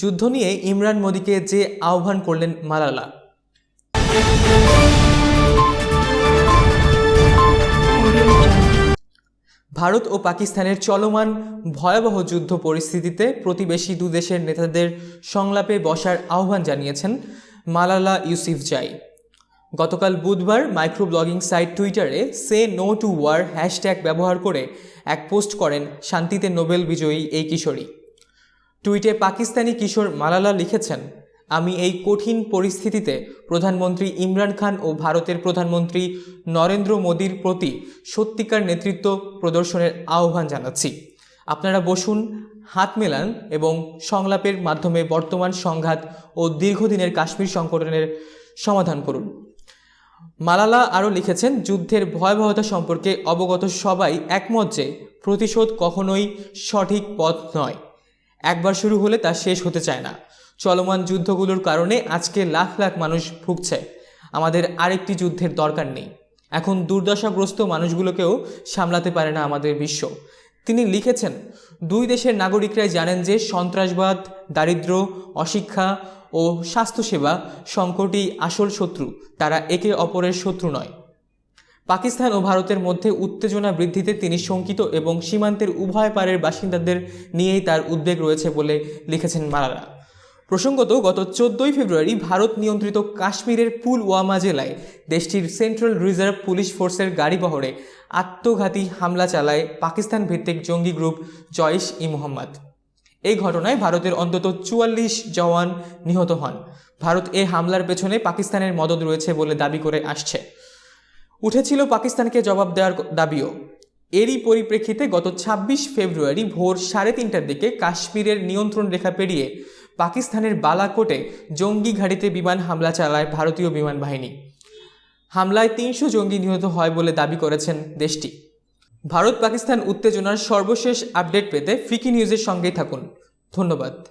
যুদ্ধ নিয়ে ইমরান মোদীকে যে আহ্বান করলেন মালালা। ভারত ও পাকিস্তানের চলমান ভয়াবহ যুদ্ধ পরিস্থিতিতে প্রতিবেশী দু দেশের নেতাদের সংলাপে বসার আহ্বান জানিয়েছেন মালালা ইউসুফজাই গতকাল বুধবার মাইক্রো ব্লগিং সাইট টুইটারে সে নো টু ওয়ার হ্যাশট্যাগ ব্যবহার করে এক পোস্ট করেন শান্তিতে নোবেল বিজয়ী এই কিশোরী। টুইটে পাকিস্তানি কিশোর মালালা লিখেছেন, আমি এই কঠিন পরিস্থিতিতে প্রধানমন্ত্রী ইমরান খান ও ভারতের প্রধানমন্ত্রী নরেন্দ্র মোদীর প্রতি সত্যিকার নেতৃত্ব প্রদর্শনের আহ্বান জানাচ্ছি। আপনারা বসুন, হাত মেলান এবং সংলাপের মাধ্যমে বর্তমান সংঘাত ও দীর্ঘদিনের কাশ্মীর সংকটনের সমাধান করুন। মালালা আরও লিখেছেন, যুদ্ধের ভয়াবহতা সম্পর্কে অবগত সবাই একমত যে প্রতিশোধ কখনোই সঠিক পথ নয়। একবার শুরু হলে তা শেষ হতে চায় না। চলমান যুদ্ধগুলোর কারণে আজকে লাখ লাখ মানুষ ভুগছে। আমাদের আরেকটি যুদ্ধের দরকার নেই। এখন দুর্দশাগ্রস্ত মানুষগুলোকেও সামলাতে পারে না আমাদের বিশ্ব। তিনি লিখেছেন, দুই দেশের নাগরিকরাই জানেন যে সন্ত্রাসবাদ, দারিদ্র্য, অশিক্ষা ও স্বাস্থ্যসেবা সংকটই আসল শত্রু। তারা একে অপরের শত্রু নয়। পাকিস্তান ও ভারতের মধ্যে উত্তেজনা বৃদ্ধিতে তিনি শঙ্কিত এবং সীমান্তের উভয় পারের বাসিন্দাদের নিয়েই তার উদ্বেগ রয়েছে বলে লিখেছেন মালালা প্রসঙ্গত, গত চোদ্দই ফেব্রুয়ারি ভারত নিয়ন্ত্রিত কাশ্মীরের পুলওয়ামা জেলায় দেশটির সেন্ট্রাল রিজার্ভ পুলিশ ফোর্সের গাড়িবহরে আত্মঘাতী হামলা চালায় পাকিস্তান ভিত্তিক জঙ্গি গ্রুপ জয়েশ ই মোহাম্মদ। এই ঘটনায় ভারতের অন্তত চুয়াল্লিশ জওয়ান নিহত হন। ভারত এ হামলার পেছনে পাকিস্তানের মদত রয়েছে বলে দাবি করে আসছে। উঠেছিল পাকিস্তানকে জবাব দেওয়ার দাবিও। এরই পরিপ্রেক্ষিতে গত ২৬ ফেব্রুয়ারি ভোর সাড়ে তিনটার দিকে কাশ্মীরের নিয়ন্ত্রণ রেখা পেরিয়ে পাকিস্তানের বালাকোটে জঙ্গি ঘাঁটিতে বিমান হামলা চালায় ভারতীয় বিমান বাহিনী। হামলায় তিনশো জঙ্গি নিহত হয় বলে দাবি করেছেন দেশটি। ভারত পাকিস্তান উত্তেজনার সর্বশেষ আপডেট পেতে ফিকি নিউজের সঙ্গেই থাকুন। ধন্যবাদ।